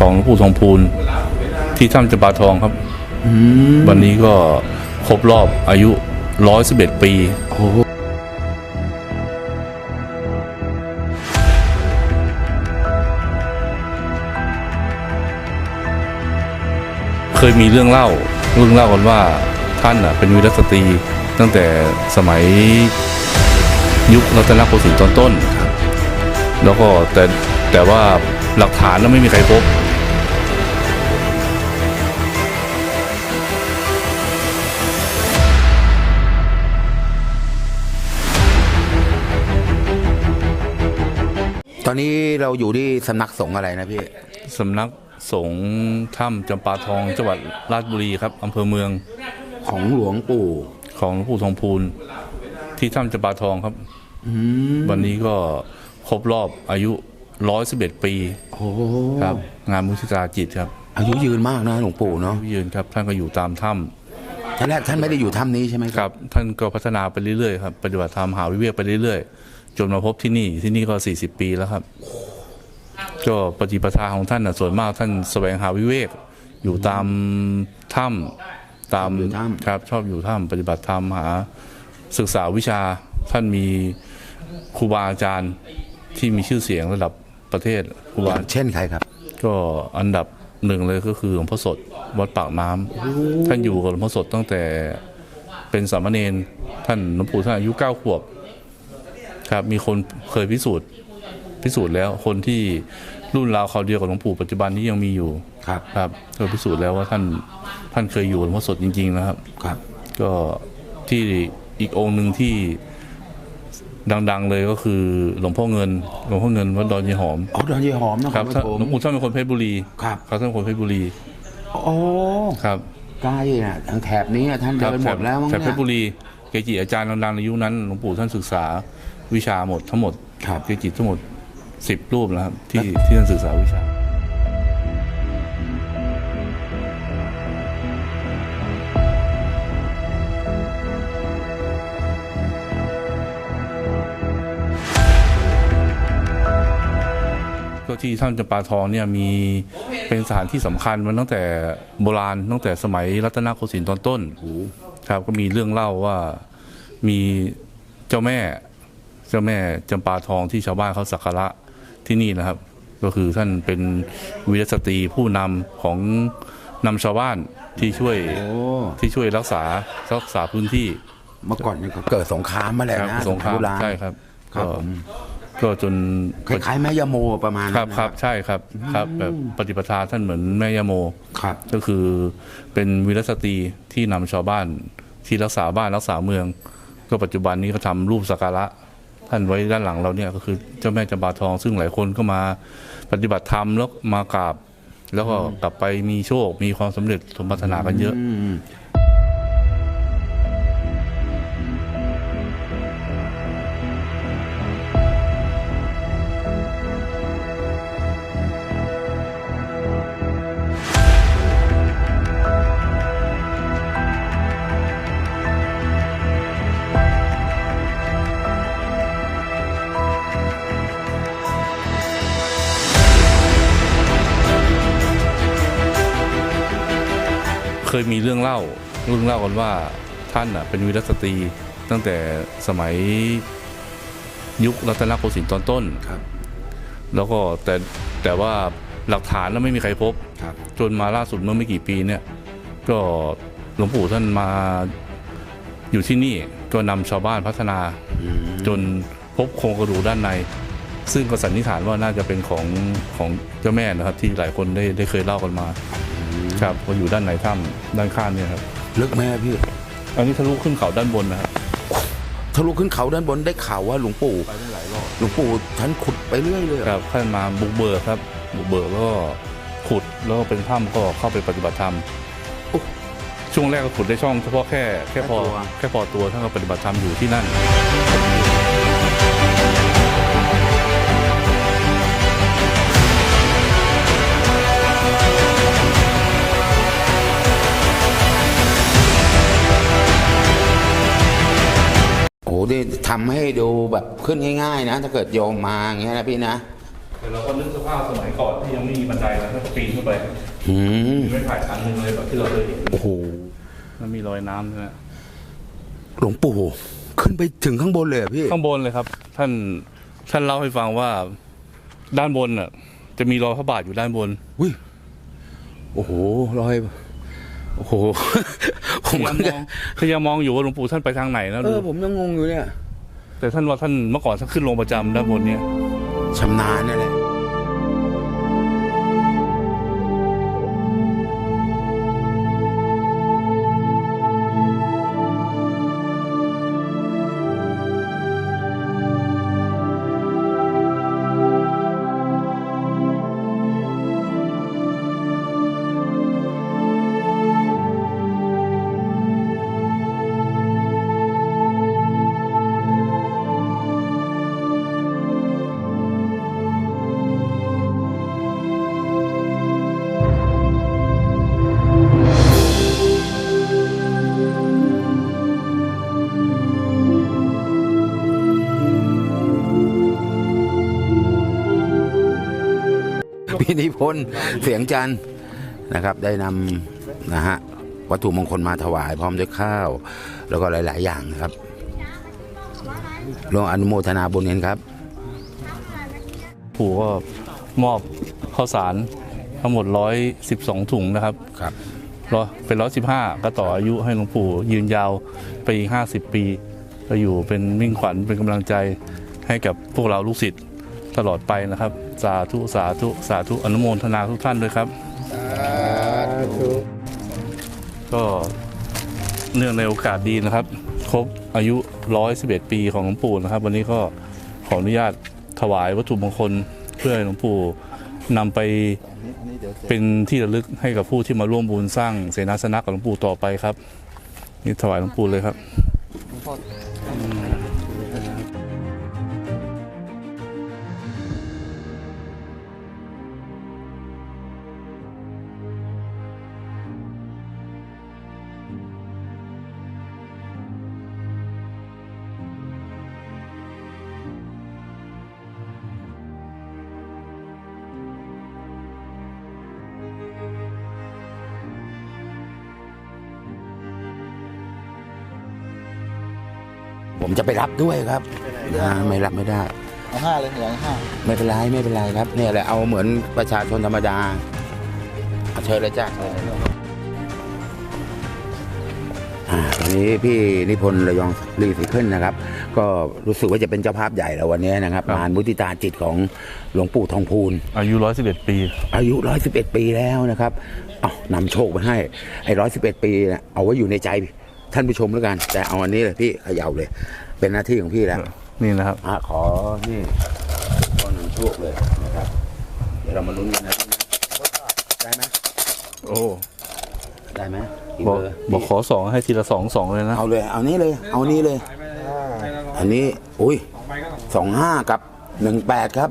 ของหลวงปู่ทองพูนที่ถ้ำจำปาทองครับวันนี้ก็ครบรอบอายุ 111 ปีโอ้โหเคยมีเรื่องเล่าเรื่องเล่ากันว่าท่านน่ะเป็นวีรสตรี ตั้งแต่สมัยยุครัตนโกสินทร์ตอนต้น แล้วก็แต่แต่ว่าหลักฐานนั้นไม่มีใครพบ อนนี้เราอยู่ที่สำนักสงฆ์อะไรนะพี่สำนักสงฆ์ถ้ำจำปาทองจังหวัดราชบุรีครับอำเภอเมืองของหลวงปู่ของหลวงปู่ทองพูนที่ถ้ำจำปาทองครับวันนี้ก็ครบรอบอายุ111ปีโอ้โหครับ งานมุทิตาจิตครับ อายุยืนมากนะหลวงปู่เนาะพี่ยืนครับ ท่านก็อยู่ตามถ้ท่านแรกท่านไม่ได้อยู่ถ้ำนี้ใช่ไหมำครับ ท่านก็พัฒนาไปเรื่อยๆครับปฏิบัติธรรมหาวิเวกไปเรื่อยๆ จนมาพบที่นี่ที่นี่ก็ 40 ปีแล้วครับ ก็ปฏิปทาของท่านนะส่วนมากท่านแสวงหาวิเวก อยู่ตามถ้ำตามครับชอบอยู่ถ้ำปฏิบัติธรรมหาศึกษาวิชาท่านมีครูบาอาจารย์ที่มีชื่อเสียงระดับประเทศครูบาเช่นใครครับ ก็อันดับหนึ่งเลยก็คือหลวงพ่อสดวัดปากน้ำท่านอยู่กับหลวงพ่อสดตั้งแต่เป็นสามเณรท่านหลวงปู่ท่านอายุเก้าขวบ ครับมีคนเคยพิสูจน์พิสูจน์แล้วคนที่รุ่นราวเขาวเดียวกับหลวงปู่ปัจจุบันนี้ยังมีอยู่ครับครับก็พิสูจน์แล้วว่าท่านท่านเคยอยู่กับหลวงพ่อสดจริง ๆ นะครับครับ ก็ที่อีกองค์หนึ่งที่ดัง ๆ เลยก็คือหลวงพ่อเงินหลวงพ่อเงินวัดดอนยีหอมอ๋อดอนยี่หอมนะคครัรับบท่านผมหลวงปู่ท่านเป็นคนเพชรบุรีครับครับท่านเป็นคนเพชรบุรีโอ้ครับใกล้น่ะทางแถบนี้น่ะท่านครัเดินหมดแล้วมั้งแต่เพเนี่ชยรบุรี เกจิอาจารย์ดังๆในยุคนั้นหลวงปู่ท่านศึกษาวิชาหมดทั้งหมดครับเกจิทั้งหมดสิบรูปนะครับที่ที่ท่านศึกษาวิชาก็ที่ถ้ำจำปาทองเนี่ยมีเป็นสถานที่สำคัญมันตั้งแต่โบราณตั้งแต่สมัยรัตนโกสินทร์ตอนต้น ครับ ก็มีเรื่องเล่าว่ามีเจ้าแม่เจ้าแม่จำปาทองที่ชาวบ้านเขาสักการะที่นี่นะครับ ก็คือท่านเป็นวีรสตรีผู้นำของนำชาวบ้านที่ช่วยโอ้ที่ช่วยรักษารักษาพื้นที่ เมื่อก่อนเนี่ยก็เกิดสงครามมาแล้วครับนะสงครามโบราณใช่ครับ ครับ ก็ผมก็จนคล้ายๆแม่ยาโมประมาณครับนั้นครับใช่ครับครับแบบปฏิปทาท่านเหมือนแม่ยาโมครับก็คือเป็นวีรสตรีที่นำชาวบ้านที่รักษาบ้านรักษาเมือง ก็ปัจจุบันนี้ก็ทำรูปสักการะท่านไว้ด้านหลังเราเนี่ยก็คือเจ้าแม่จำปาทองซึ่งหลายคนก็มาปฏิบัติธรรมแล้วมากราบ แล้วก็กลับไปมีโชคมีความสำเร็จสมปรารถนากันเยอะ เคยมีเรื่องเล่าเรื่องเล่ากันว่าท่านน่ะเป็นวีรสตรีตั้งแต่สมัยยุครัตนโกสินทร์ตอนต้นครับ แล้วก็แต่แต่ว่าหลักฐานแล้วไม่มีใครพบ ครับ จนมาล่าสุดเมื่อไม่กี่ปีเนี่ย ก็หลวงปู่ท่านมาอยู่ที่นี่ก็นำชาวบ้านพัฒนา จนพบโครงกระดูกด้านใน ซึ่งก็สันนิษฐานว่าน่าจะเป็นของของเจ้าแม่นะครับ ที่หลายคนได้ได้เคยเล่ากันมา ครับก็อยู่ด้านในถ้ำด้านข้างเนี่ยครับลึกไหมพี่ อันนี้ทะลุขึ้นเขาด้านบนนะครับทะลุขึ้นเขาด้านบนได้ข่าวว่าหลวงปู่ไปได้หลายรอบหลวงปู่ท่านขุดไปเรื่อยเลยเหรอครับท่านมาบุกเบิกครับ บุกเบิกแล้วก็ขุดแล้วก็เป็นถ้ำก็เข้าไปปฏิบัติธรรมช่วงแรกก็ขุดได้ช่องเฉพาะแค่แค่พอแค่พอตัวท่านก็ปฏิบัติธรรมอยู่ที่นั่น นี่ทำให้ดูแบบขึ้นง่ายๆนะ ถ้าเกิดโยมมาอย่างเงี้ยนะพี่นะแต่เราก็นึกสภาพสมัยก่อนที่ยังไม่มีบันไดแล้วก็ปีนขึ้นไปอืมไม่ผ่านชั้นหนึ่งเลยแบบที่เราเคยเห็นโอ้โหมันมีรอยน้ำใช่ไหมหลวงปู่ขึ้นไปถึงข้างบนเลยเหรอพี่ข้างบนเลยครับ ท่านท่านเล่าให้ฟังว่าด้านบนน่ะ จะมีรอยพระบาทอยู่ด้านบน อุ้ยโอ้โหรอยโอ้โห ผมพยายามก็มองพยายามมองอยู่ว่าหลวงปู่ท่านไปทางไหนนะเอดูอผมยังงงอยู่เนี่ยแต่ท่านว่าท่านเมื่อก่อนท่านขึ้นลงประจำด้านบนเนี่ย ชำนาญนั่นแหละ พี่นิพนธ์เสียงจันทร์นะครับ ได้นำนะฮะวัตถุมงคลมาถวายพร้อมด้วยข้าว แล้วก็หลาย ๆ อย่างนะครับลงอนุโมทนาบุญกันครับ ปู่ก็มอบข้าวสารทั้งหมดร้อยสิบสองถุงนะครับครับร้อยเป็นร้อยสิบห้าก็ต่ออายุให้หลวงปู่ยืนยาวไปอีกห้าสิบปีก็อยู่เป็นมิ่งขวัญเป็นกำลังใจให้กับพวกเราลูกศิษย์ตลอดไปนะครับ สาธุสาธุสาธุอนุโมทนาทุกท่านด้วยครับ ก็เนื่องในโอกาสดีนะครับ ครบอายุ 111 ปีของหลวงปู่นะครับ วันนี้ก็ขออนุญาตถวายวัตถุมงคลเพื่อให้หลวงปู่นำไปเป็นที่ระลึกให้กับผู้ที่มาร่วมบุญสร้างเสนาสนะกับหลวงปู่ต่อไปครับ นี่ถวายหลวงปู่เลยครับ ผมจะไปรับด้วยครับนะไม่รับไม่ได้ เอาห้าเลยอย่างห้าไม่เป็นไรไม่เป็นไรครับ เนี่ยแหละเอาเหมือนประชาชนธรรมดาเอาเชิญเลยจ้าอ่าตอนนี้พี่นิพนธ์ระยองรีสิขึ้นนะครับ ก็รู้สึกว่าจะเป็นเจ้าภาพใหญ่แล้ววันนี้นะครับครับงานมุติตาจิตของหลวงปู่ทองพูน อายุ 111 ปี อายุร้อยสิบเอ็ดปีแล้วนะครับเอานำโชคมาให้ไอ้ร้อยสิบเอ็ดปีนะเอาไว้อยู่ในใจ ท่านผู้ชมแล้วกัน แต่เอาอันนี้เลยพี่เขย่าเลย เป็นหน้าที่ของพี่แล้วนี่นะครับอะขอนี่ขอนำโชคเลยนะครับ เดี๋ยวเรามาลุ้นกันนะได้ไหมโอ้ได้ไหมกี่บอกเบอร์บอกขอสองให้ทีละสองสองเลยนะเอาเลย เอานี้เลย เอานี้เลย อันนี้ อุ้ยสองห้ากับหนึ่งแปดครับ